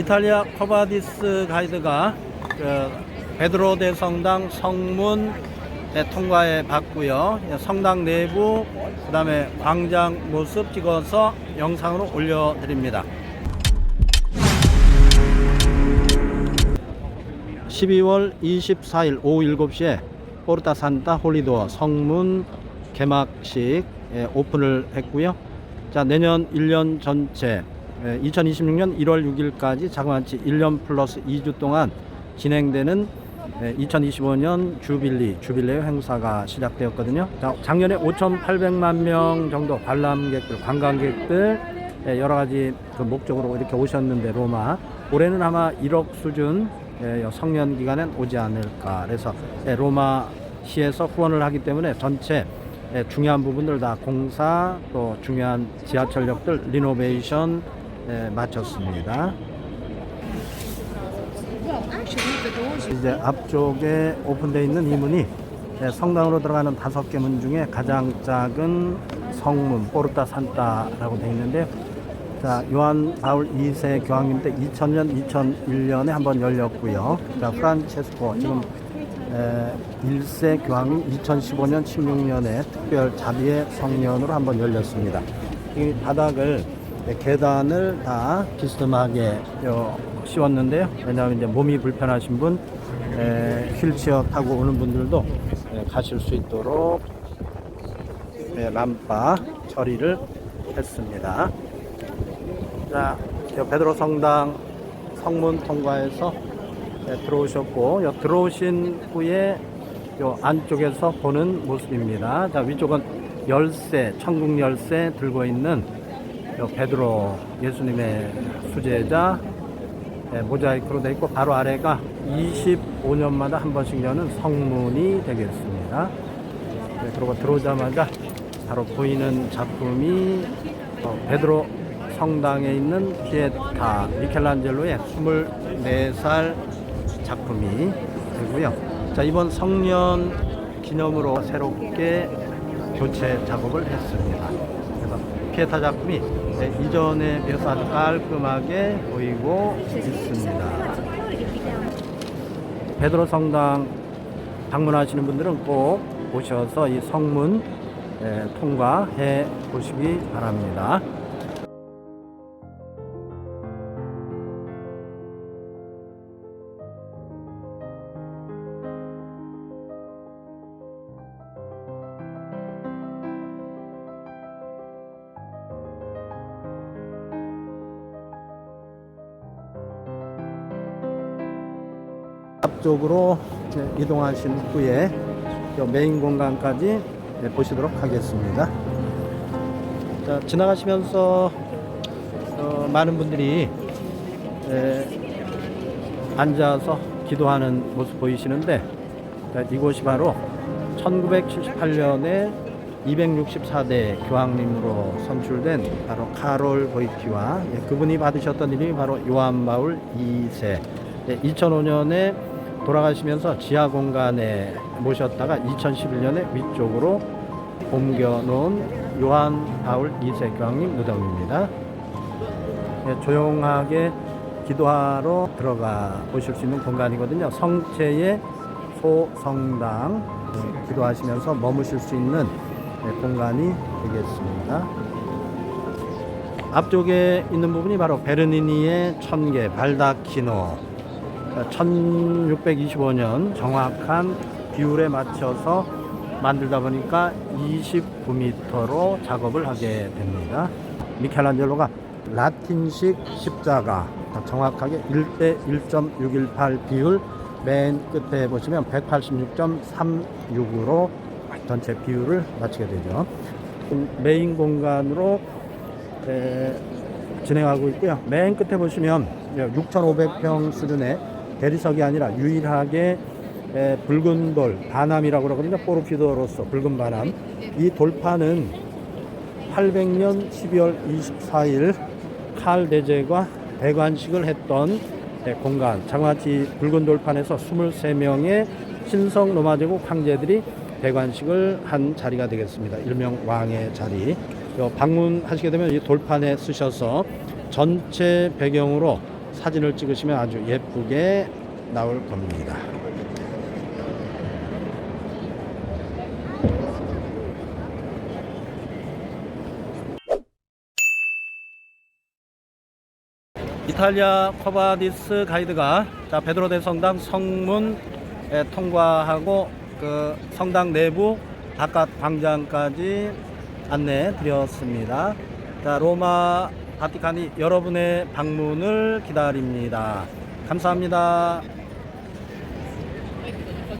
이탈리아 코바디스 가이드가 그 베드로 대성당 성문 네, 통과해 봤고요. 예, 성당 내부 그 다음에 광장 모습 찍어서 영상으로 올려드립니다. 12월 24일 오후 7시에 포르타 산타 홀리도어 성문 개막식 예, 오픈을 했고요. 자, 내년 1년 전체 예, 2026년 1월 6일까지 자그마치 1년 플러스 2주 동안 진행되는 예, 2025년 주빌리 주빌레 행사가 시작되었거든요. 자, 작년에 5,800만 명 정도 관람객들, 관광객들 예, 여러 가지 그 목적으로 이렇게 오셨는데 로마 올해는 아마 1억 수준 예, 성년 기간엔 오지 않을까. 그래서 예, 로마 시에서 후원을 하기 때문에 전체 예, 중요한 부분들 다 공사 또 중요한 지하철역들 리노베이션 예, 마쳤습니다. 이제 앞쪽에 오픈되어 있는 이 문이 예, 성당으로 들어가는 다섯 개 문 중에 가장 작은 성문 포르타 산타라고 되어 있는데요. 자, 요한 바울 2세 교황님 때 2000년, 2001년에 한번 열렸고요. 자, 프란체스코 지금 에, 1세 교황이 2015년, 16년에 특별 자비의 성년으로 한번 열렸습니다. 이 바닥을 네, 계단을 다 비스듬하게 요, 씌웠는데요. 왜냐하면 이제 몸이 불편하신 분, 에, 휠체어 타고 오는 분들도 에, 가실 수 있도록 에, 람파 처리를 했습니다. 자, 저 베드로 성당 성문 통과해서 네, 들어오셨고, 요 들어오신 후에 요 안쪽에서 보는 모습입니다. 자, 위쪽은 열쇠, 천국 열쇠 들고 있는 요 베드로 예수님의 수제자 네, 모자이크로 되어 있고, 바로 아래가 25년마다 한 번씩 여는 성문이 되겠습니다. 네, 그리고 들어오자마자 바로 보이는 작품이 어, 베드로 성당에 있는 피에타 미켈란젤로의 24살 작품이 되고요. 자, 이번 성년 기념으로 새롭게 교체 작업을 했습니다. 피에타 작품이 네, 이전에 비해서 아주 깔끔하게 보이고 있습니다. 베드로 성당 방문하시는 분들은 꼭 오셔서 이 성문 예, 통과해 보시기 바랍니다. 쪽으로 이동하신 후에 요 메인 공간까지 네, 보시도록 하겠습니다. 자, 지나가시면서 어, 많은 분들이 에, 앉아서 기도하는 모습 보이시는데 자, 이곳이 바로 1978년에 264대 교황님으로 선출된 바로 카롤 보이티와 예, 그분이 받으셨던 이름이 바로 요한 바울 2세 2005년에 돌아가시면서 지하 공간에 모셨다가 2011년에 위쪽으로 옮겨 놓은 요한 바울 2세 교황님 무덤입니다. 예, 조용하게 기도하러 들어가 보실 수 있는 공간이거든요. 성체의 소성당 예, 기도하시면서 머무실 수 있는 예, 공간이 되겠습니다. 앞쪽에 있는 부분이 바로 베르니니의 천개 발다키노 1625년 정확한 비율에 맞춰서 만들다 보니까 29m로 작업을 하게 됩니다. 미켈란젤로가 라틴식 십자가 정확하게 1대 1.618 비율 맨 끝에 보시면 186.36으로 전체 비율을 맞추게 되죠. 메인 공간으로 에, 진행하고 있고요. 맨 끝에 보시면 6,500평 수준의 대리석이 아니라 유일하게 에, 붉은 돌, 바남이라고 그러거든요. 포르피도로서 붉은 바남. 이 돌판은 800년 12월 24일 칼 대제가 대관식을 했던 에, 공간. 장마치 붉은 돌판에서 23명의 신성 로마 제국 황제들이 대관식을 한 자리가 되겠습니다. 일명 왕의 자리. 요 방문하시게 되면 이 돌판에 쓰셔서 전체 배경으로 사진을 찍으시면 아주 예쁘게 나올 겁니다. 이탈리아 커바디스 가이드가 자 베드로 대 성당 성문에 통과하고 그 성당 내부 바깥 광장까지 안내 드렸습니다. 자 로마 바티칸이 여러분의 방문을 기다립니다. 감사합니다.